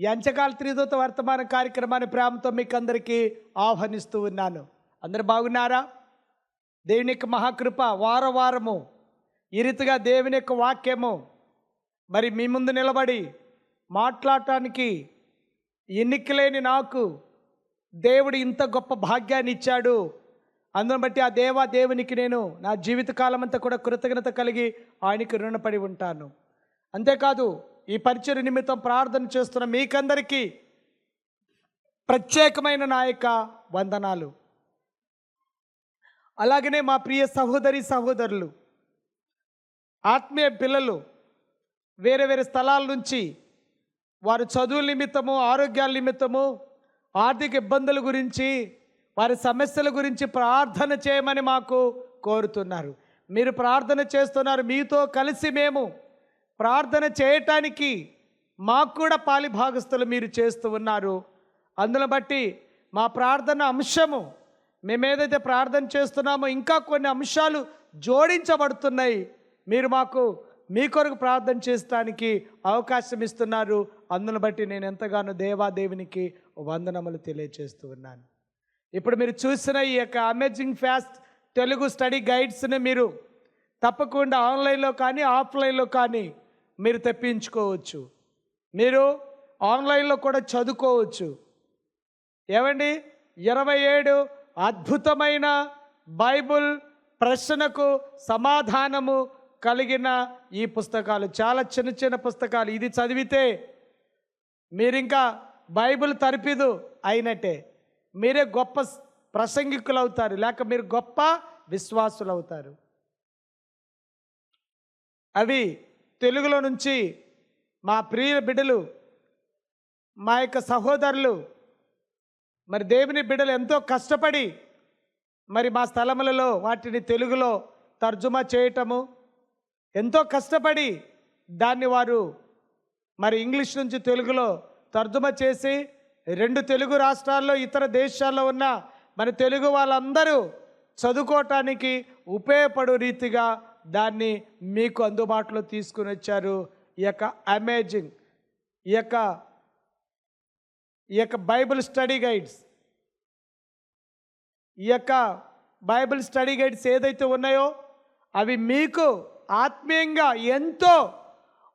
ఈ అంచకాల త్రిదూత వర్తమాన కార్యక్రమాన్ని ప్రేమతో మీకు అందరికీ ఆహ్వానిస్తూ ఉన్నాను. అందరు బాగున్నారా? దేవుని యొక్క మహాకృప వార వారము ఈ రీతిగా దేవుని యొక్క వాక్యము మరి మీ ముందు నిలబడి మాట్లాడటానికి ఎన్నికలేని నాకు దేవుడు ఇంత గొప్ప భాగ్యాన్ని ఇచ్చాడు. అందును బట్టి ఆ దేవా దేవునికి నేను నా జీవితకాలం అంతా కూడా కృతజ్ఞత కలిగి ఆయనకి రుణపడి ఉంటాను. అంతేకాదు ఈ పరిచయ నిమిత్తం ప్రార్థన చేస్తున్న మీకందరికీ ప్రత్యేకమైన నా యొక్క వందనాలు. అలాగనే మా ప్రియ సహోదరి సహోదరులు ఆత్మీయ పిల్లలు వేరే వేరే స్థలాల నుంచి వారి చదువుల నిమిత్తము ఆరోగ్యాల నిమిత్తము ఆర్థిక ఇబ్బందుల గురించి వారి సమస్యల గురించి ప్రార్థన చేయమని మాకు కోరుతున్నారు. మీరు ప్రార్థన చేస్తున్నారు మీతో కలిసి మేము ప్రార్థన చేయటానికి మాకు కూడా పాలిభాగస్తులు మీరు చేస్తూ ఉన్నారు. అందును బట్టి మా ప్రార్థన అంశము మేమేదైతే ప్రార్థన చేస్తున్నామో ఇంకా కొన్ని అంశాలు జోడించబడుతున్నాయి. మీరు మాకు మీ కొరకు ప్రార్థన చేయడానికి అవకాశం ఇస్తున్నారు. అందును బట్టి నేను ఎంతగానో దేవాదేవునికి వందనములు తెలియజేస్తూ ఉన్నాను. ఇప్పుడు మీరు చూసిన ఈ యొక్క అమేజింగ్ ఫాస్ట్ తెలుగు స్టడీ గైడ్స్ని మీరు తప్పకుండా ఆన్లైన్లో కానీ ఆఫ్లైన్లో కానీ మీరు తెప్పించుకోవచ్చు. మీరు ఆన్లైన్లో కూడా చదువుకోవచ్చు. ఏమండి ఇరవై ఏడు అద్భుతమైన బైబుల్ ప్రశ్నకు సమాధానము కలిగిన ఈ పుస్తకాలు. చాలా చిన్న చిన్న పుస్తకాలు. ఇది చదివితే మీరింకా బైబిల్ తరిపిదు అయినట్టే. మీరే గొప్ప ప్రసంగికులు అవుతారు లేక మీరు గొప్ప విశ్వాసులు అవుతారు అవి తెలుగులో నుంచి మా ప్రియ బిడ్డలు మా యొక్క సహోదరులు మరి దేవుని బిడ్డలు ఎంతో కష్టపడి మరి మా స్థలములలో వాటిని తెలుగులో తర్జుమా చేయటము ఎంతో కష్టపడి దాన్ని వారు మరి ఇంగ్లీష్ నుంచి తెలుగులో తర్జుమా చేసి రెండు తెలుగు రాష్ట్రాల్లో ఇతర దేశాల్లో ఉన్న మన తెలుగు వాళ్ళందరూ చదువుకోవటానికి ఉపయోగపడు రీతిగా దాన్ని మీకు అందుబాటులో తీసుకుని వచ్చారు. ఈ యొక్క అమేజింగ్ ఈ యొక్క ఈ యొక్క బైబిల్ స్టడీ గైడ్స్. ఈ యొక్క బైబిల్ స్టడీ గైడ్స్ ఏదైతే ఉన్నాయో అవి మీకు ఆత్మీయంగా ఎంతో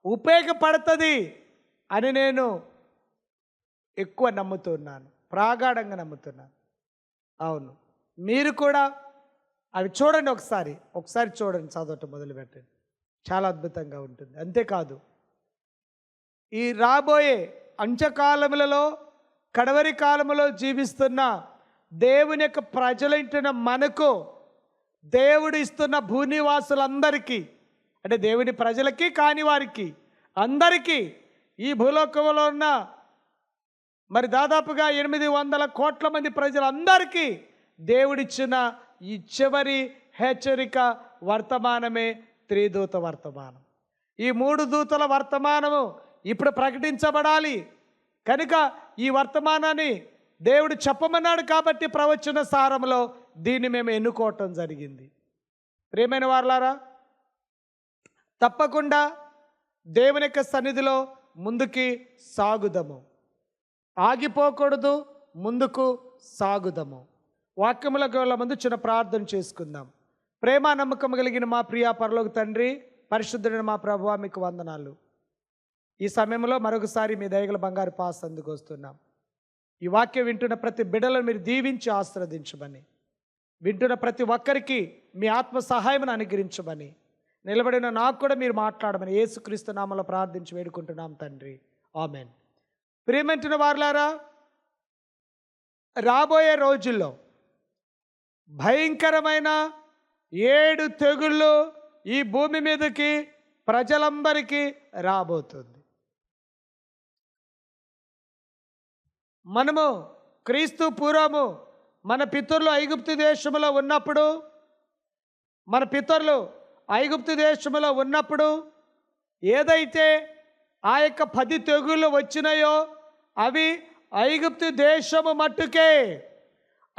ఉపయోగపడుతుంది అని నేను ఎక్కువ నమ్ముతున్నాను. ప్రాగాఢంగా నమ్ముతున్నాను. అవును. మీరు కూడా అవి చూడండి ఒకసారి. ఒకసారి చూడండి చదవటం మొదలు పెట్టండి చాలా అద్భుతంగా ఉంటుంది. అంతేకాదు ఈ రాబోయే అంచకాలములలో కడవరి కాలములో జీవిస్తున్న దేవుని యొక్క ప్రజలంటున్న మనకు దేవుడు ఇస్తున్న భూనివాసులందరికీ అంటే దేవుని ప్రజలకి కాని వారికి అందరికీ ఈ భూలోకంలో ఉన్న మరి దాదాపుగా ఎనిమిది వందల కోట్ల మంది ప్రజలందరికీ దేవుడిచ్చిన ఈ చివరి హెచ్చరిక వర్తమానమే త్రిదూత వర్తమానం. ఈ మూడు దూతల వర్తమానము ఇప్పుడు ప్రకటించబడాలి. కనుక ఈ వర్తమానాన్ని దేవుడు చెప్పమన్నాడు కాబట్టి ప్రవచన సారంలో దీన్ని మేము ఎన్నుకోవటం జరిగింది. ప్రియమైన వారలారా తప్పకుండా దేవుని యొక్క సన్నిధిలో ముందుకి సాగుదము. ఆగిపోకూడదు ముందుకు సాగుదము. వాక్యములకు వెళ్ళ ముందు చిన్న ప్రార్థన చేసుకుందాం. ప్రేమ నమ్మకం కలిగిన మా ప్రియా పరలోక తండ్రి పరిశుద్ధుడైన మా ప్రభువా మీకు వందనాలు. ఈ సమయంలో మరొకసారి మీ దయగల బంగారు పాస్ అందుకు వస్తున్నాం. ఈ వాక్యం వింటున్న ప్రతి బిడ్డలను మీరు దీవించి ఆశ్రవదించమని వింటున్న ప్రతి ఒక్కరికి మీ ఆత్మ సహాయం అనుగ్రహించమని నిలబడిన నాకు కూడా మీరు మాట్లాడమని యేసుక్రీస్తు నామలో ప్రార్థించి వేడుకుంటున్నాం తండ్రి. ఆమెన్. ప్రియమంటున్న వారులారా రాబోయే రోజుల్లో భయంకరమైన ఏడు తెగుళ్ళు ఈ భూమి మీదకి ప్రజలందరికీ రాబోతుంది. మనము క్రీస్తు పూర్వము మన పితరులు ఐగుప్తు దేశంలో ఉన్నప్పుడు మన పితరులు ఐగుప్తు దేశంలో ఉన్నప్పుడు ఏదైతే ఆ యొక్క పది తెగుళ్ళు వచ్చినాయో అవి ఐగుప్తు దేశము మట్టుకే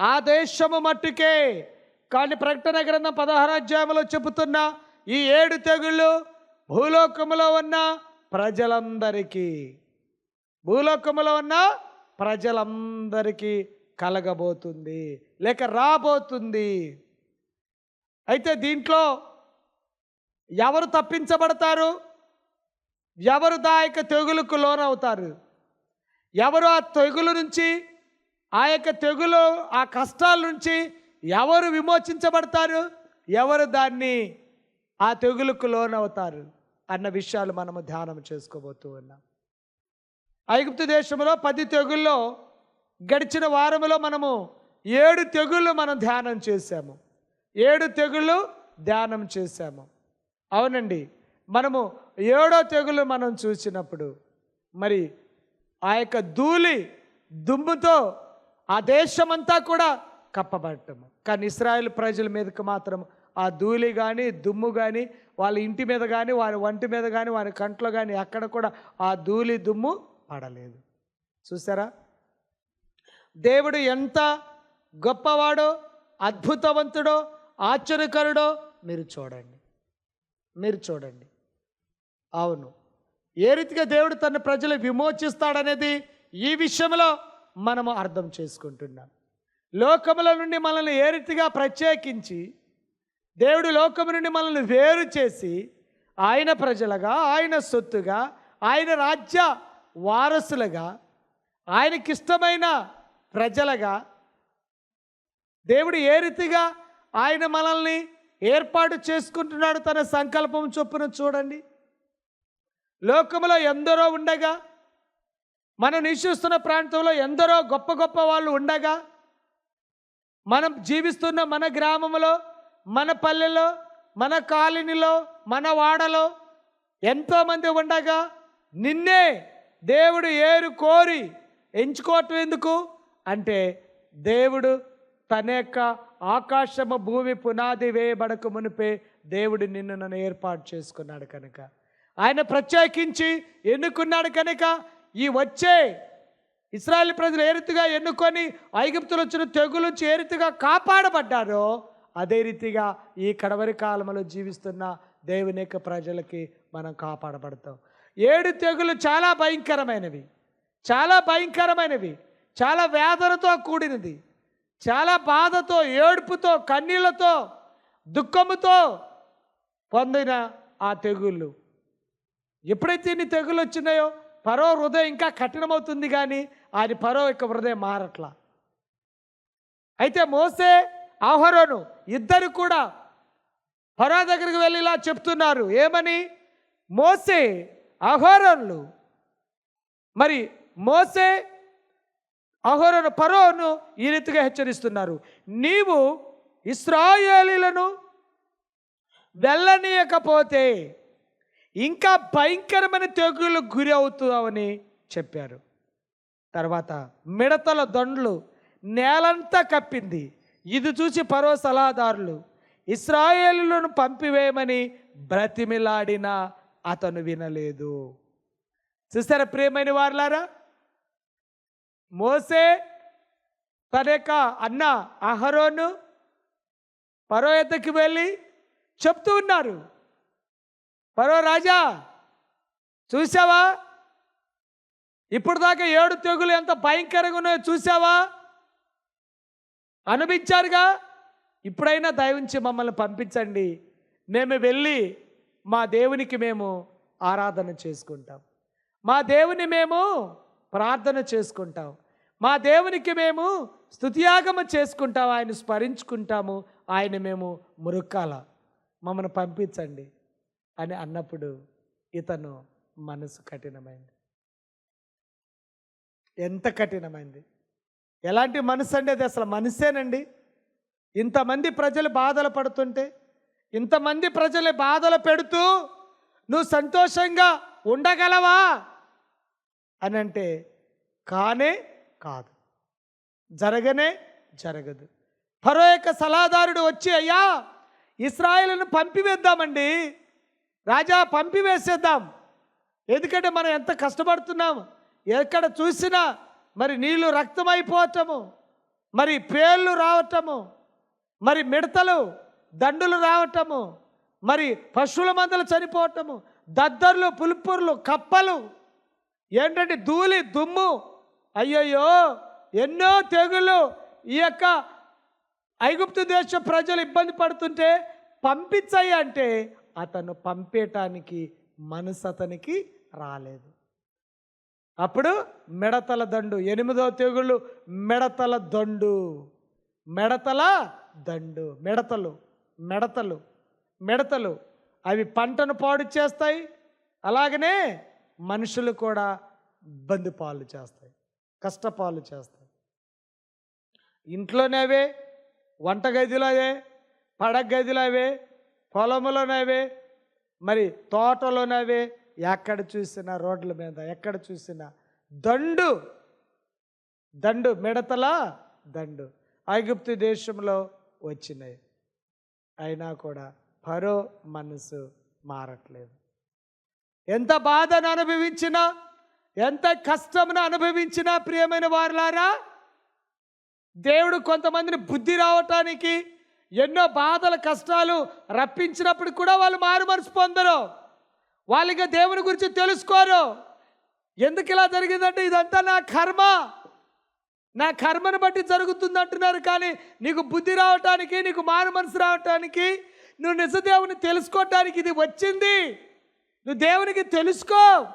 ఆ దేశము మట్టుకే. కానీ ప్రకటన గ్రంథం పదహారు అధ్యాయంలో చెబుతున్న ఈ ఏడు తెగుళ్ళు భూలోకములో ఉన్న ప్రజలందరికీ. భూలోకములో ఉన్న ప్రజలందరికీ కలగబోతుంది లేక రాబోతుంది. అయితే దీంట్లో ఎవరు తప్పించబడతారు? ఎవరు దాయక తెగులుకు లోనవుతారు? ఎవరు ఆ తెగులు నుంచి ఆ యొక్క తెగులు ఆ కష్టాల నుంచి ఎవరు విమోచించబడతారు? ఎవరు దాన్ని ఆ తెగులుకు లోనవుతారు? అన్న విషయాలు మనము ధ్యానం చేసుకోబోతూ ఉన్నాం. ఐగుప్తు దేశంలో పది తెగుల్లో గడిచిన వారములో మనము ఏడు తెగుళ్ళు మనం ధ్యానం చేశాము. ఏడు తెగుళ్ళు ధ్యానం చేశాము. అవునండి. మనము ఏడో తెగులు మనం చూసినప్పుడు మరి ఆ యొక్క ధూళి దుమ్ముతో ఆ దేశమంతా కూడా కప్పబడటం కానీ ఇస్రాయేల్ ప్రజల మీదకి మాత్రం ఆ ధూళి కానీ దుమ్ము కానీ వాళ్ళ ఇంటి మీద కానీ వారి వంటి మీద కానీ వారి కంట్లో కానీ అక్కడ కూడా ఆ ధూళి దుమ్ము పడలేదు. చూసారా? దేవుడు ఎంత గొప్పవాడో అద్భుతవంతుడో ఆశ్చర్యకరుడో మీరు చూడండి. మీరు చూడండి. అవును. ఏ రీతిగా దేవుడు తన ప్రజలు విమోచిస్తాడనేది ఈ విషయంలో మనము అర్థం చేసుకుంటున్నాం. లోకముల నుండి మనల్ని ఏ రీతిగా ప్రత్యేకించి దేవుడు లోకము నుండి మనల్ని వేరు చేసి ఆయన ప్రజలుగా ఆయన సొత్తుగా ఆయన రాజ్య వారసులుగా ఆయనకిష్టమైన ప్రజలుగా దేవుడు ఏ రీతిగా ఆయన మనల్ని ఏర్పాటు చేసుకుంటున్నాడు తన సంకల్పం చొప్పున చూడండి. లోకములో ఎందరో ఉండగా మనం నివసిస్తున్న ప్రాంతంలో ఎందరో గొప్ప గొప్ప వాళ్ళు ఉండగా మనం జీవిస్తున్న మన గ్రామంలో మన పల్లెలో మన కాలనీలో మన వాడలో ఎంతోమంది ఉండగా నిన్నే దేవుడు ఏరు కోరి ఎంచుకోవటం ఎందుకు? అంటే దేవుడు తన యొక్క ఆకాశము భూమి పునాది వేయబడక మునిపే దేవుడు నిన్ను నన్ను ఏర్పాటు చేసుకున్నాడు కనుక. ఆయన ప్రత్యేకించి ఎన్నుకున్నాడు కనుక? ఈ వచ్చే ఇస్రాయల్ ప్రజలు ఏ రీతిగా ఎన్నుకొని ఐగుప్తులు వచ్చిన తెగులు నుంచి ఏ రీతిగా కాపాడబడ్డారో అదే రీతిగా ఈ కడవరి కాలంలో జీవిస్తున్న దేవుని యొక్క ప్రజలకి మనం కాపాడబడతాం. ఏడు తెగులు చాలా భయంకరమైనవి. చాలా భయంకరమైనవి. చాలా వేదనతో కూడినది. చాలా బాధతో ఏడుపుతో కన్నీళ్ళతో దుఃఖముతో పొందిన ఆ తెగుళ్ళు. ఎప్పుడైతే ఇన్ని తెగులు వచ్చినాయో పరో హృదయం ఇంకా కఠినమవుతుంది కానీ ఆయన పరో యొక్క హృదయం మారట్లా. అయితే మోసే ఆహరోను ఇద్దరు కూడా పరో దగ్గరికి వెళ్ళి ఇలా చెప్తున్నారు. ఏమని? మోసే అహోరన్లు మరి మోసే అహోరను పరోను ఈ రీతిగా హెచ్చరిస్తున్నారు. నీవు ఇస్రాయేలీలను వెళ్ళనీయకపోతే ఇంకా భయంకరమైన తెగులకు గురి అవుతావని చెప్పారు. తర్వాత మిడతల దొండ్లు నేలంతా కప్పింది. ఇది చూసి పరో సలహాదారులు ఇస్రాయేలులను పంపివేయమని బ్రతిమిలాడిన అతను వినలేదు. చూసారా ప్రియమైన వారులారా? మోసే తన యొక్క అన్న అహరోను పరో ఎద్దకి వెళ్ళి చెప్తూ ఉన్నారు. పరో రాజా చూసావా ఇప్పుడు దాకా ఏడు తెగులు ఎంత భయంకరంగా ఉన్నాయో చూసావా అనిపించారుగా ఇప్పుడైనా దయవించి మమ్మల్ని పంపించండి. మేము వెళ్ళి మా దేవునికి మేము ఆరాధన చేసుకుంటాం. మా దేవుని మేము ప్రార్థన చేసుకుంటాం. మా దేవునికి మేము స్తుతియాగమ చేసుకుంటాం. ఆయన స్మరించుకుంటాము. ఆయన మేము మురుక్కాల. మమ్మల్ని పంపించండి. అని అన్నప్పుడు ఇతను మనసు కఠినమైంది. ఎంత కఠినమైంది? ఎలాంటి మనసు అండి అది అసలు మనసేనండి ఇంతమంది ప్రజలు బాధలు పడుతుంటే ఇంతమంది ప్రజలు బాధలు పెడుతూ నువ్వు సంతోషంగా ఉండగలవా? అని అంటే కానే కాదు. జరగనే జరగదు. ఫరో యొక్క సలహాదారుడు వచ్చి అయ్యా ఇస్రాయేల్ను పంపివేద్దామండి. రాజా పంపివేసేద్దాం. ఎందుకంటే మనం ఎంత కష్టపడుతున్నాం ఎక్కడ చూసినా మరి నీళ్ళు రక్తమైపోవటము మరి పేర్లు రావటము మరి మిడతలు దండులు రావటము మరి పశువుల మందలు చనిపోవటము దద్దర్లు పులుపుర్లు కప్పలు ఏంటంటే ధూళి దుమ్ము అయ్యయ్యో ఎన్నో తెగులు ఈ యొక్క ఐగుప్తు దేశ ప్రజలు ఇబ్బంది పడుతుంటే పంపించాయి అంటే అతను పంపేయటానికి మనసు అతనికి రాలేదు. అప్పుడు మిడతల దండు ఎనిమిదో తెగుళ్ళు మిడతల దండు మెడతల దండు మిడతలు మిడతలు మిడతలు. అవి పంటను పాడు చేస్తాయి అలాగనే మనుషులు కూడా ఇబ్బంది పాలు చేస్తాయి కష్టపాలు చేస్తాయి. ఇంట్లోనే అవే వంటగదిలో అవే పడగదిలో అవే పొలములోనవే మరి తోటలోనవే ఎక్కడ చూసినా రోడ్ల మీద ఎక్కడ చూసినా దండు దండు మిడతల దండు ఐగుప్తు దేశంలో వచ్చినాయి. అయినా కూడా పరో మనసు మారట్లేదు. ఎంత బాధను అనుభవించినా ఎంత కష్టమును అనుభవించినా ప్రియమైన వారులారా దేవుడు కొంతమందిని బుద్ధి రావటానికి ఎన్నో బాధల కష్టాలు రప్పించినప్పుడు కూడా వాళ్ళు మారు మనసు పొందరు. వాళ్ళకి దేవుని గురించి తెలుసుకోరు. ఎందుకు ఇలా జరిగిందంటే ఇదంతా నా కర్మ. నా కర్మను బట్టి జరుగుతుంది అంటున్నారు కానీ నీకు బుద్ధి రావటానికి నీకు మారు మనసు రావటానికి నువ్వు నిజదేవుని తెలుసుకోవటానికి ఇది వచ్చింది. నువ్వు దేవునికి తెలుసుకో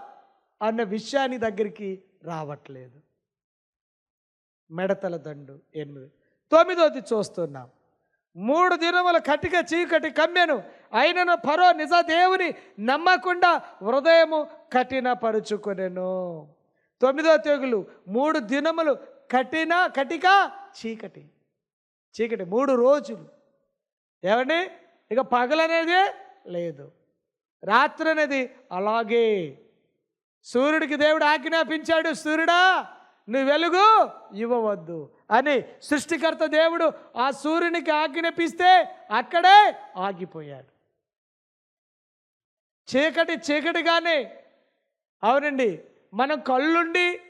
అన్న విషయాన్ని దగ్గరికి రావట్లేదు. మెడతల దండు ఎనిమిది. తొమ్మిదోది చూస్తున్నాం. మూడు దినముల కటిక చీకటి కమ్మెను. అయినను పరో నిజ దేవుని నమ్మకుండా హృదయము కఠినపరుచుకొనెను. తొమ్మిదో తెగులు మూడు దినములు కఠిన కటిక చీకటి. చీకటి మూడు రోజులు. ఏమండి? ఇక పగలనేదే లేదు. రాత్రి అనేది అలాగే. సూర్యుడికి దేవుడు ఆజ్ఞాపించాడు సూర్యుడా నువ్వు వెలుగు ఇవ్వవద్దు. అని సృష్టికర్త దేవుడు ఆ సూర్యునికి ఆజ్ఞాపిస్తే అక్కడే ఆగిపోయాడు. చీకటి చీకటిగానే అవునండి మనం కళ్ళుండి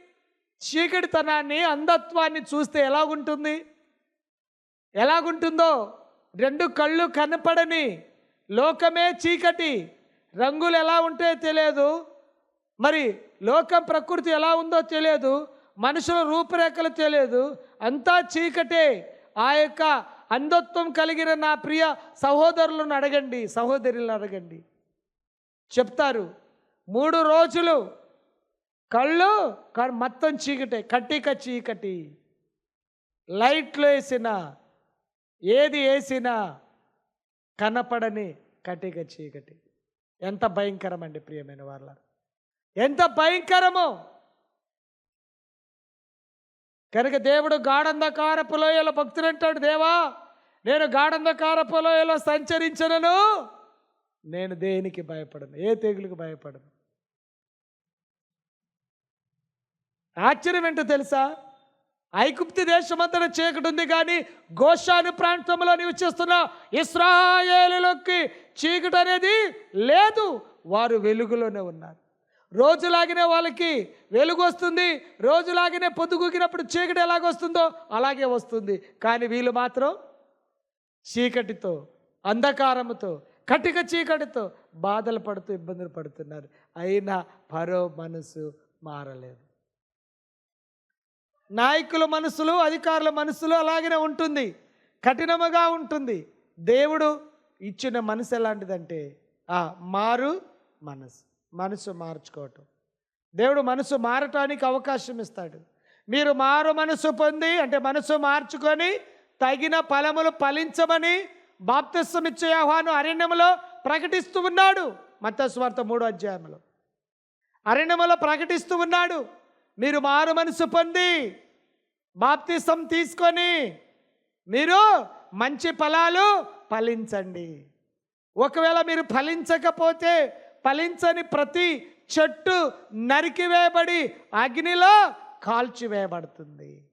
చీకటితనాన్ని అంధత్వాన్ని చూస్తే ఎలాగుంటుంది? ఎలాగుంటుందో? రెండు కళ్ళు కనపడని లోకమే చీకటి. రంగులు ఎలా ఉంటే తెలియదు. మరి లోకం ప్రకృతి ఎలా ఉందో తెలియదు. మనుషుల రూపురేఖలు తెలియదు. అంతా చీకటే. ఆ యొక్క అంధత్వం కలిగిన నా ప్రియ సహోదరులను అడగండి. సహోదరులను అడగండి. చెప్తారు. మూడు రోజులు కళ్ళు క- మొత్తం చీకటే. కట్టిక చీకటి. లైట్లు వేసిన ఏది వేసినా కనపడని కటిక చీకటి. ఎంత భయంకరం అండి ప్రియమైన వాళ్ళ ఎంత భయంకరమో! కనుక దేవుడు గాఢంధకారపు లోయలో భక్తులు అంటాడు దేవా నేను గాఢంధకారపు లోయలో సంచరించనను. నేను దేనికి భయపడను? ఏ తెగులకు భయపడను? ఆశ్చర్యం ఏంటో తెలుసా? ఐగుప్తు దేశమంతట చీకటి ఉంది కానీ గోషాను ప్రాంతంలో నివసిస్తున్న ఇస్రాయేలులోకి చీకటి అనేది లేదు. వారు వెలుగులోనే ఉన్నారు. రోజులాగినే వాళ్ళకి వెలుగు వస్తుంది రోజులాగినే పొద్దుగూకినప్పుడు చీకటి ఎలాగొస్తుందో అలాగే వస్తుంది. కానీ వీళ్ళు మాత్రం చీకటితో అంధకారముతో కటిక చీకటితో బాధలు పడుతూ ఇబ్బందులు పడుతున్నారు. అయినా పరో మనసు మారలేదు. నాయకుల మనసులు అధికారుల మనసులు అలాగనే ఉంటుంది. కఠినముగా ఉంటుంది. దేవుడు ఇచ్చిన మనసు ఎలాంటిదంటే ఆ మారు మనసు. మనసు మార్చుకోవటం. దేవుడు మనసు మారటానికి అవకాశం ఇస్తాడు. మీరు మారు మనసు పొంది అంటే మనసు మార్చుకొని తగిన ఫలములు ఫలించమని బాప్తిస్వమిచ్చే ఇచ్చే ఆహ్వానం అరణ్యములో ప్రకటిస్తూ ఉన్నాడు. మత్తస్వార్త మూడో అధ్యాయంలో అరణ్యములో ప్రకటిస్తూ ఉన్నాడు. మీరు మారు మనసు పొంది బాప్తిసం తీసుకొని మీరు మంచి ఫలాలు ఫలించండి. ఒకవేళ మీరు ఫలించకపోతే ఫలించని ప్రతి చెట్టు నరికివేయబడి అగ్నిలో కాల్చివేయబడుతుంది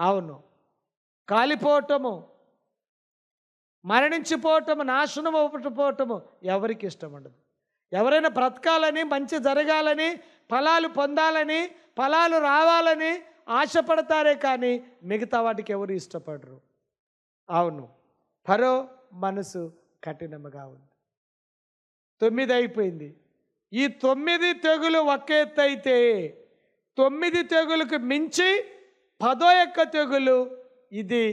అవును. కాలిపోవటము మరణించిపోవటము నాశనం అవ్వకపోవటము ఎవరికి ఇష్టం ఉండదు. ఎవరైనా బ్రతకాలని మంచి జరగాలని ఫలాలు పొందాలని ఫలాలు రావాలని ఆశపడతారే కానీ మిగతా వాటికి ఎవరు ఇష్టపడరు. అవును. పరో మనసు కఠినముగా ఉంది. తొమ్మిది అయిపోయింది ఈ తొమ్మిది తెగులు ఒక ఎత్తు అయితే తొమ్మిది తెగులకు మించి పదో యొక్క తెగులు ఇది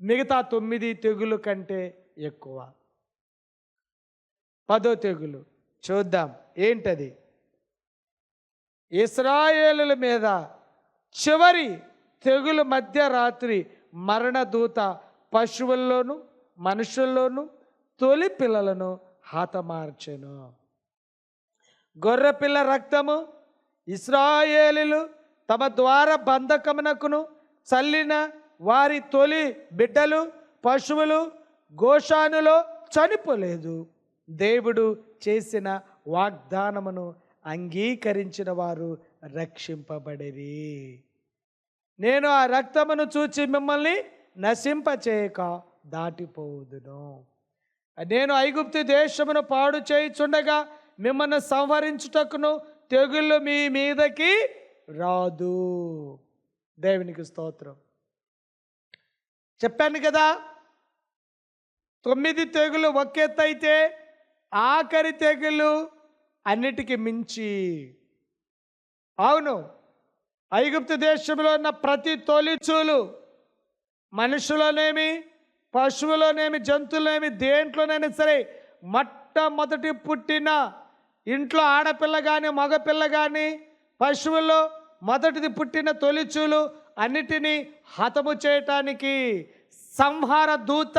మిగతా తొమ్మిది తెగులు కంటే ఎక్కువ. పదో తెగులు చూద్దాం ఏంటది? ఇస్రాయేలుల మీద చివరి తెగులు మధ్యరాత్రి మరణదూత పశువుల్లోనూ మనుషుల్లోనూ తొలి పిల్లలను హతమార్చెను. గొర్రెపిల్ల రక్తము ఇస్రాయేలీలు తమ ద్వార బంధకమునకును చల్లిన వారి తొలి బిడ్డలు పశువులు గోషానులో చనిపోలేదు. దేవుడు చేసిన వాగ్దానమును అంగీకరించిన వారు రక్షింపబడిరి. నేను ఆ రక్తమును చూచి మిమ్మల్ని నశింపచేయక దాటిపోవుదును. నేను ఐగుప్తు దేశమును పాడు చేయుచుండగా మిమ్మల్ని సంహరించుటకును తెగుళ్ళు మీ మీదకి రాదు. దేవునికి స్తోత్రం. చెప్పాను కదా తొమ్మిది తెగులు ఒకెత్తైతే ఆఖరి తెగులు అన్నిటికీ మించి. అవును ఐగుప్తు దేశంలో ఉన్న ప్రతి తొలిచూలు మనుషులనేమి? పశువులోనేమి జంతువులోనేమి దేంట్లోనైనా సరే మొట్టమొదటి పుట్టిన ఇంట్లో ఆడపిల్ల కానీ మగపిల్ల కానీ పశువుల్లో మొదటిది పుట్టిన తొలిచూలు అన్నిటినీ హతము చేయటానికి సంహార దూత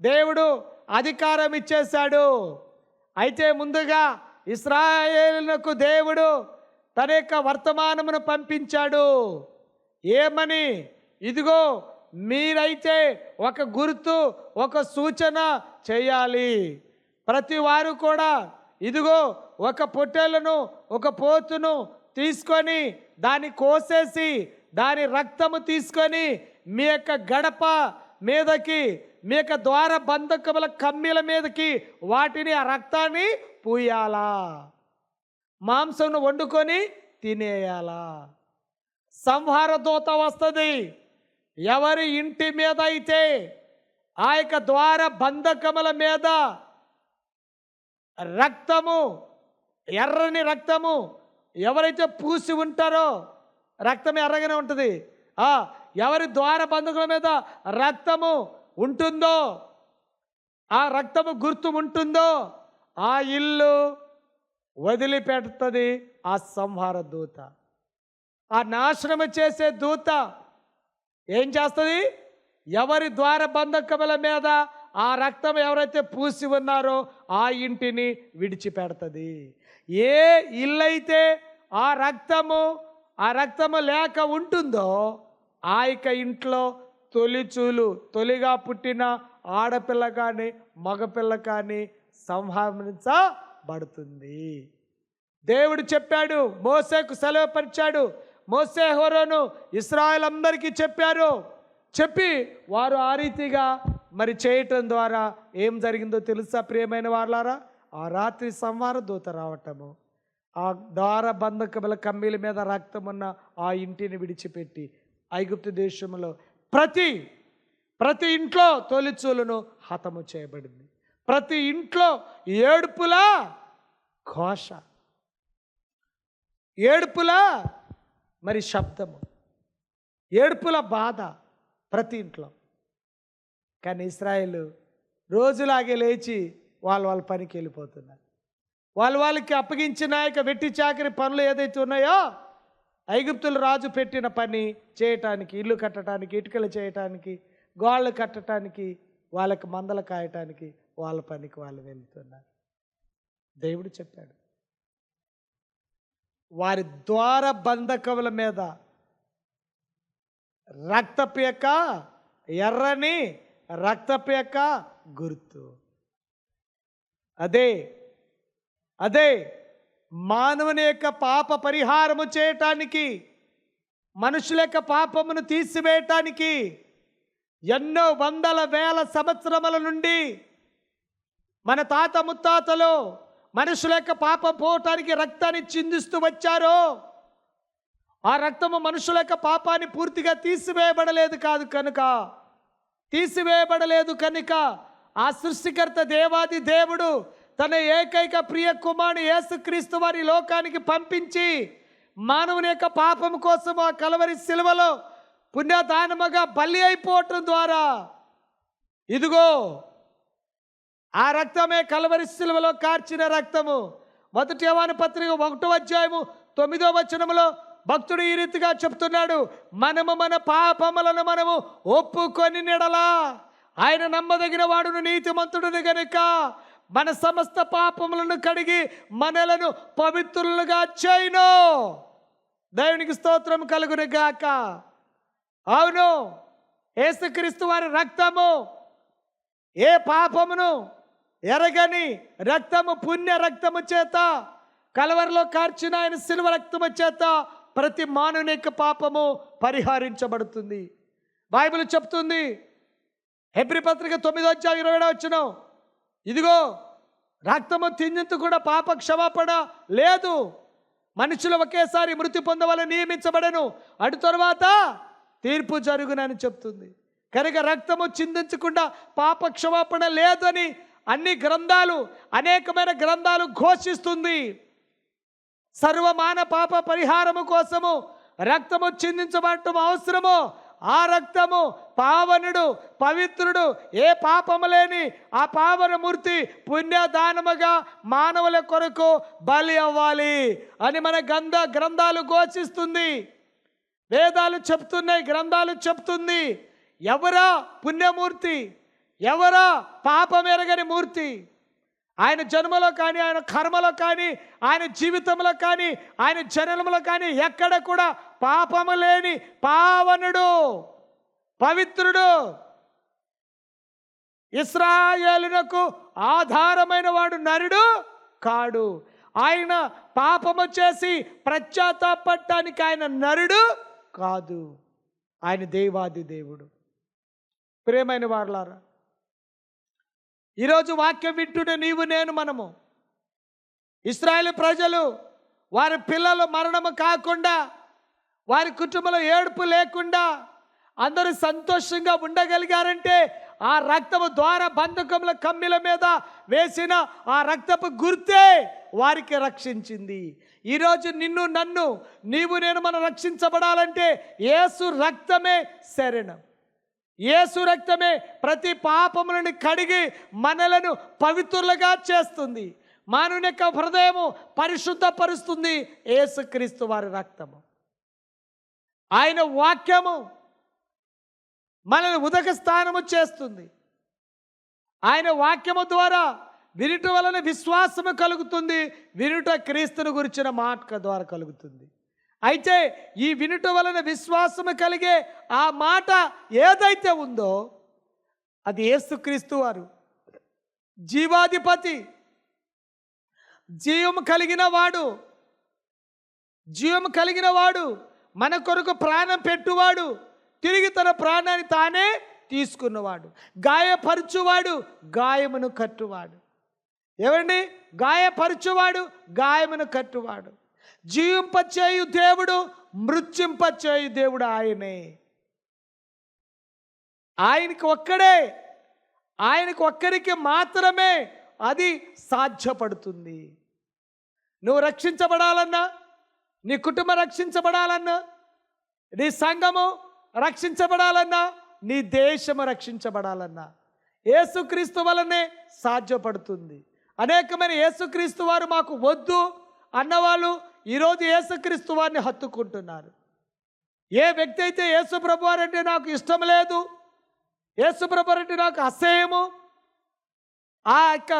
దేవుడు అధికారం ఇచ్చేశాడు. అయితే ముందుగా ఇస్రాయేలునకు దేవుడు తన యొక్క వర్తమానమును పంపించాడు. ఏమని? ఇదిగో మీరైతే ఒక గుర్తు ఒక సూచన చేయాలి. ప్రతి వారు కూడా ఇదిగో ఒక పొట్టేలను ఒక పోతును తీసుకొని దాన్ని కోసేసి దాని రక్తము తీసుకొని మీ యొక్క గడప మీదకి మీ యొక్క ద్వార బంధకముల కమ్మీల మీదకి వాటిని ఆ రక్తాన్ని పూయాలా. మాంసంను వండుకొని తినేయాలా. సంహార దూత వస్తుంది. ఎవరి ఇంటి మీద అయితే ఆ యొక్క ద్వార బంధకముల మీద రక్తము ఎర్రని రక్తము ఎవరైతే పూసి ఉంటారో రక్తం ఎర్రగానే ఉంటుంది. ఆ ఎవరి ద్వార బంధకుల మీద రక్తము ఉంటుందో ఆ రక్తము గుర్తు ఉంటుందో ఆ ఇల్లు వదిలిపెడుతుంది ఆ సంహార దూత. ఆ నాశనము చేసే దూత ఏం చేస్తుంది? ఎవరి ద్వార బంధకముల మీద ఆ రక్తం ఎవరైతే పూసి ఉన్నారో ఆ ఇంటిని విడిచిపెడుతుంది. ఏ ఇల్లైతే ఆ రక్తము ఆ రక్తము లేక ఉంటుందో ఆ యొక్క ఇంట్లో తొలిచూలు తొలిగా పుట్టిన ఆడపిల్ల కానీ మగపిల్ల కానీ సంహరించబడుతుంది. దేవుడు చెప్పాడు మోసేకు సెలవుపరిచాడు మోసే హోరోను ఇస్రాయల్ అందరికీ చెప్పారు. చెప్పి వారు ఆ రీతిగా మరి చేయటం ద్వారా ఏం జరిగిందో తెలుసా ప్రియమైన వాళ్ళారా ఆ రాత్రి సంవార దూత రావటము ఆ దార బంధకముల కమ్మీల మీద రక్తం ఉన్న ఆ ఇంటిని విడిచిపెట్టి ఐగుప్తు దేశంలో ప్రతి ప్రతి ఇంట్లో తొలిచూలను హతము చేయబడింది. ప్రతి ఇంట్లో ఏడుపులా ఘోష ఏడుపులా మరి శబ్దము. ఏడుపుల బాధ ప్రతి ఇంట్లో. కానీ ఇస్రాయేల్ రోజులాగే లేచి వాళ్ళ వాళ్ళ పనికి వెళ్ళిపోతున్నారు. వాళ్ళు వాళ్ళకి అప్పగించిన ఇక వెట్టి చాకరి పనులు ఏదైతే ఉన్నాయో ఐగుప్తులు రాజు పెట్టిన పని చేయటానికి ఇల్లు కట్టడానికి ఇటుకలు చేయటానికి గోళ్ళు కట్టడానికి వాళ్ళకి మందలు కాయటానికి వాళ్ళ పనికి వాళ్ళు వెళ్తున్నారు. దేవుడు చెప్పాడు వారి ద్వార బంధకముల మీద రక్తపేక ఎర్రని రక్తపేక గుర్తు. అదే అదే మానవుని యొక్క పాప పరిహారము చేయటానికి మనుషుల యొక్క పాపమును తీసివేయటానికి ఎన్నో వందల వేల సంవత్సరముల నుండి మన తాత ముత్తాతలు మనుషుల యొక్క పాపం పోవటానికి రక్తాన్ని చిందిస్తూ వచ్చారో? ఆ రక్తము మనుషుల యొక్క పాపాన్ని పూర్తిగా తీసివేయబడలేదు కాదు కనుక. తీసివేయబడలేదు కనుక. ఆ సృష్టికర్త దేవాది దేవుడు తన ఏకైక ప్రియ కుమారుని యేసుక్రీస్తు వారి లోకానికి పంపించి మానవుని యొక్క పాపం కోసం ఆ కలవరి శిలువలో పుణ్యదానముగా బలి అయిపోవటం ద్వారా ఇదిగో ఆ రక్తమే కలవరి శిలువలో కార్చిన రక్తము. మొదటి యవాన పత్రిక ఒకటో అధ్యాయము తొమ్మిదో వచనములో భక్తుడు ఈ రీతిగా చెప్తున్నాడు మనము మన పాపములను మనము ఒప్పుకొని నెడలా. ఆయన నమ్మదగిన వాడును నీతిమంతుడును గనుక మన సమస్త పాపములను కడిగి మనలను పవిత్రులుగా చేయను. దేవునికి స్తోత్రం కలుగును గాక. అవును ఏసుక్రీస్తు వారి రక్తము ఏ పాపమును ఎరగని రక్తము పుణ్య రక్తము చేత కలవరలో కార్చిన ఆయన శిల్వ రక్తము చేత ప్రతి మానవుని యొక్క పాపము పరిహరించబడుతుంది. బైబిల్ చెప్తుంది హెబ్రి పత్రిక తొమ్మిదో అధ్యాయం ఇరవై వచ్చిన ఇదిగో రక్తము తిందింతు కూడా పాప క్షమాపణ లేదు. మనుషులు ఒకేసారి మృతి పొందవాలని నియమించబడను. అటు తర్వాత తీర్పు జరుగునని చెప్తుంది. కనుక రక్తము చిందించకుండా పాప క్షమాపణ లేదని అన్ని గ్రంథాలు అనేకమైన గ్రంథాలు ఘోషిస్తుంది. సర్వమాన పాప పరిహారము కోసము రక్తము చిందించబడటం అవసరము ఆ రక్తము పావనుడు పవిత్రుడు ఏ పాపము లేని ఆ పావన మూర్తి పుణ్యదానముగా మానవుల కొరకు బలి అవ్వాలి అని మన గంధ గ్రంథాలు ఘోషిస్తుంది. వేదాలు చెప్తున్నాయి గ్రంథాలు చెప్తుంది. ఎవరా పుణ్యమూర్తి? ఎవరో పాపం ఎరగని మూర్తి. ఆయన జన్మలో కానీ ఆయన కర్మలో కానీ ఆయన జీవితంలో కానీ ఆయన జననంలో కానీ ఎక్కడ కూడా పాపము లేని పావనుడు పవిత్రుడు. ఇస్రాయేలునకు ఆధారమైన వాడు నరుడు కాడు. ఆయన పాపము చేసి పశ్చాత్తాపడటానికి ఆయన నరుడు కాదు. ఆయన దేవాది దేవుడు. ప్రేమైన వారలారా ఈరోజు వాక్యం వింటున్న నీవు నేను మనము. ఇస్రాయేల్ ప్రజలు వారి పిల్లలు మరణము కాకుండా వారి కుటుంబంలో ఏడుపు లేకుండా అందరూ సంతోషంగా ఉండగలిగారంటే ఆ రక్తము ద్వారా బంధకముల కమ్మిల మీద వేసిన ఆ రక్తపు గుర్తే వారికి రక్షించింది. ఈరోజు నిన్ను నన్ను నీవు నేను మనం రక్షించబడాలంటే యేసు రక్తమే శరణం. యేసు రక్తమే ప్రతి పాపములను కడిగి మనలను పవిత్రులుగా చేస్తుంది. మానవుని యొక్క హృదయము పరిశుద్ధపరుస్తుంది ఏసుక్రీస్తు వారి రక్తము. ఆయన వాక్యము మనల్ని ఉదక స్థానము చేస్తుంది. ఆయన వాక్యము ద్వారా వినుట వలన విశ్వాసము కలుగుతుంది. వినుట క్రీస్తుని గురించిన మాట ద్వారా కలుగుతుంది. అయితే ఈ వినుట వలన విశ్వాసము కలిగే ఆ మాట ఏదైతే ఉందో అది ఏసుక్రీస్తు వారు. జీవాధిపతి. జీవము కలిగిన వాడు. జీవము కలిగిన వాడు. మన కొరకు ప్రాణం పెట్టువాడు. తిరిగి తన ప్రాణాన్ని తానే తీసుకున్నవాడు. గాయపరచువాడు గాయమును కట్టువాడు. ఏమండి? గాయపరచువాడు గాయమును కట్టువాడు. జీవింపచేయు దేవుడు మృత్యుంపచేయు దేవుడు ఆయనే. ఆయనకి ఒక్కడే ఆయనకు ఒక్కరికి మాత్రమే అది సాధ్యపడుతుంది. నువ్వు రక్షించబడాలన్నా నీ కుటుంబం రక్షించబడాలన్నా నీ సంఘము రక్షించబడాలన్నా నీ దేశము రక్షించబడాలన్నా ఏసుక్రీస్తు వలనే సాధ్యపడుతుంది. అనేకమైన యేసుక్రీస్తు వారు మాకు వద్దు అన్నవాళ్ళు ఈరోజు యేసుక్రీస్తు వారిని హత్తుకుంటున్నారు. ఏ వ్యక్తి అయితే యేసుప్రభు అంటే నాకు ఇష్టం లేదు యేసుప్రభు అంటే నాకు అసహ్యము ఆ యొక్క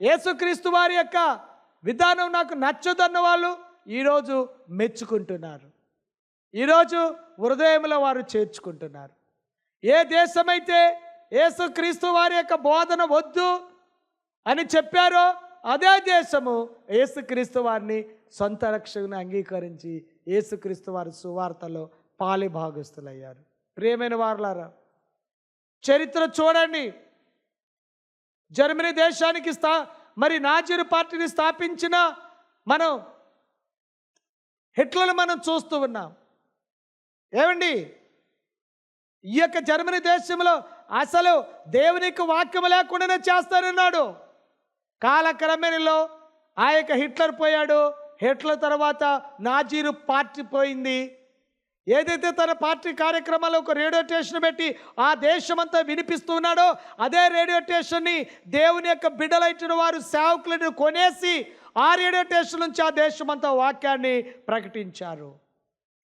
యేసుక్రీస్తు వారి యొక్క విధానం నాకు నచ్చదన్న వాళ్ళు ఈరోజు మెచ్చుకుంటున్నారు. ఈరోజు హృదయంలో వారు చేర్చుకుంటున్నారు. ఏ దేశమైతే యేసుక్రీస్తు వారి యొక్క బోధన వద్దు అని చెప్పారో అదే దేశము యేసుక్రీస్తు వారిని సొంత రక్షకుని అంగీకరించి యేసుక్రీస్తు వారి సువార్తలో పాలిభాగస్తులయ్యారు ప్రియమైన వారులారా చరిత్ర చూడండి. జర్మనీ దేశానికి స్థా మరి నాజీరు పార్టీని స్థాపించిన మనం హిట్లను మనం చూస్తూ ఉన్నాం. ఏమండి? ఈ యొక్క జర్మనీ దేశంలో అసలు దేవునికి వాక్యం లేకుండానే చేస్తానన్నాడు కాలక్రమేణలో ఆ యొక్క హిట్లర్ పోయాడు. హిట్లర్ తర్వాత నాజీరు పార్టీ పోయింది. ఏదైతే తన పార్టీ కార్యక్రమాల్లో ఒక రేడియో స్టేషన్ పెట్టి ఆ దేశమంతా వినిపిస్తున్నాడో అదే రేడియో స్టేషన్ని దేవుని యొక్క బిడ్డలైన వారు సేవకులను కొనేసి ఆ రేడియో స్టేషన్ నుంచి ఆ దేశమంతా వాక్యాన్ని ప్రకటించారు.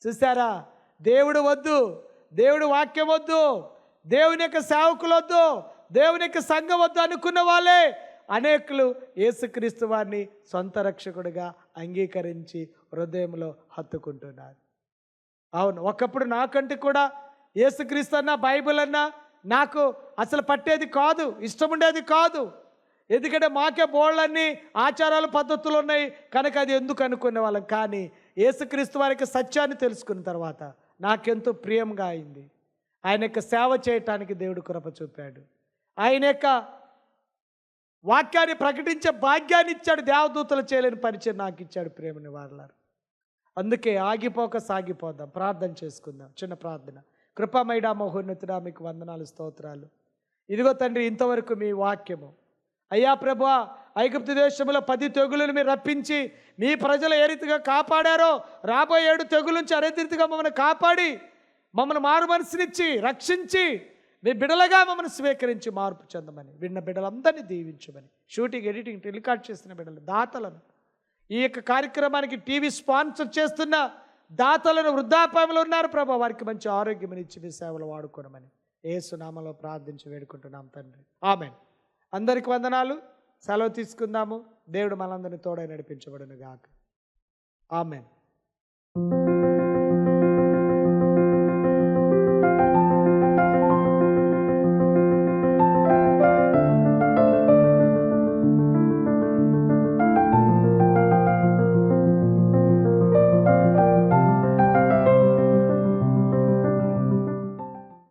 చూసారా దేవుడు వద్దు. దేవుడు వాక్యం వద్దు. దేవుని యొక్క సేవకులు వద్దు. దేవుని యొక్క సంఘం వద్దు అనుకున్న వాళ్ళే అనేకులు యేసుక్రీస్తు వారిని సొంత రక్షకుడిగా అంగీకరించి హృదయంలో హత్తుకుంటున్నారు. అవును ఒకప్పుడు నాకంటే కూడా యేసుక్రీస్తు అన్నా బైబిల్ అన్నా నాకు అసలు పట్టేది కాదు ఇష్టం ఉండేది కాదు. ఎందుకంటే మాకే బోళ్ళన్నీ ఆచారాలు పద్ధతులు ఉన్నాయి కనుక అది ఎందుకు అనుకునే వాళ్ళం? కానీ యేసుక్రీస్తు వారికి సత్యాన్ని తెలుసుకున్న తర్వాత నాకెంతో ప్రియంగా అయింది. ఆయన యొక్క సేవ చేయటానికి దేవుడు కృప చూపాడు. ఆయన యొక్క వాక్యాన్ని ప్రకటించే భాగ్యాన్ని ఇచ్చాడు దేవదూతలు చేయలేని పరిచయం నాకు ఇచ్చాడు ప్రేమని వారలారు అందుకే ఆగిపోక సాగిపోదాం ప్రార్థన చేసుకుందాం చిన్న ప్రార్థన. కృపామైడా మహోన్నతుడా మీకు వందనాలు స్తోత్రాలు. ఇదిగో తండ్రి ఇంతవరకు మీ వాక్యము. అయ్యా ప్రభు ఐగుప్తు దేశంలో పది తెగులను మీరు రప్పించి మీ ప్రజలు ఏ రీతిగా కాపాడారో రాబోయే ఏడు తెగుల నుంచి అరే రీతిగా మమ్మల్ని కాపాడి మమ్మల్ని మారు మనసునిచ్చి రక్షించి మీ బిడలగా మమ్మల్ని స్వీకరించి మార్పు చెందమని విన్న బిడ్డలందరినీ దీవించమని షూటింగ్ ఎడిటింగ్ టెలికాస్ట్ చేసిన బిడ్డలు దాతలను. ఈ యొక్క కార్యక్రమానికి టీవీ స్పాన్సర్ చేస్తున్న దాతలను వృద్ధాప్యంలో ఉన్నారు ప్రభా. వారికి మంచి ఆరోగ్యం ఇచ్చి మీ సేవలు వాడుకోనమని ఏసునామలో ప్రార్థించి వేడుకుంటున్నాం తండ్రి. ఆమె అందరికి వందనాలు. సెలవు తీసుకుందాము. దేవుడు మనందరినీ తోడై నడిపించబడును గాక ఆమెన్.